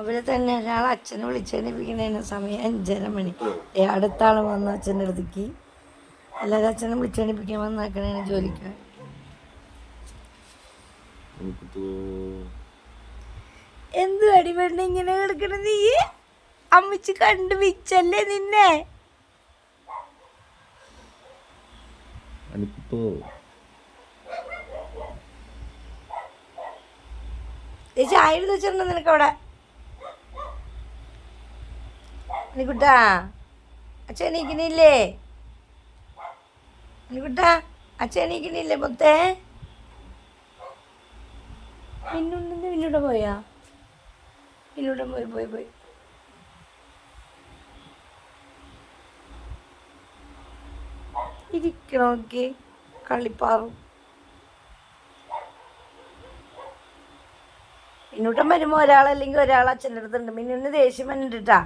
രാവിലെ തന്നെ ഒരാൾ അച്ഛനെ വിളിച്ചെണിപ്പിക്കുന്നതിന് സമയം അഞ്ചര മണി. ഏ, അടുത്ത ആൾ വന്നു അച്ഛന്റെ അടുത്തേക്ക്. എല്ലാവരും അച്ഛനെ വിളിച്ചെണിപ്പിക്കാൻ വന്നാക്കണേനെ ജോലിക്ക് എനിക്കിപ്പോ എന്ത് അടിപൊളി ഇങ്ങനെ കിടക്കണ നീ? അമ്മച്ച് കണ്ടു വിച്ചല്ലേ നിന്നെ? ചായ എടുത്ത് വെച്ചിട്ടുണ്ടോ നിനക്ക് അവിടെ നിക്കുട്ടാ അച്ഛൻ എണീക്കണില്ലേ നിക്കുട്ടാ അച്ഛൻ എണീക്കണില്ലേ മുത്തേ പിന്നുണ്ടെന്ന് പിന്നൂടെ പോയാ? പിന്നൂടെ പോയി പോയി പോയി. ഇരിക്കണോക്കെ കളിപ്പാറും. മിന്നൂട്ടം വരുമ്പോൾ ഒരാളല്ലെങ്കിൽ ഒരാൾ അച്ഛന്റെ അടുത്തുണ്ട്. മിന്നുവിന് ദേഷ്യം വന്നിട്ടാ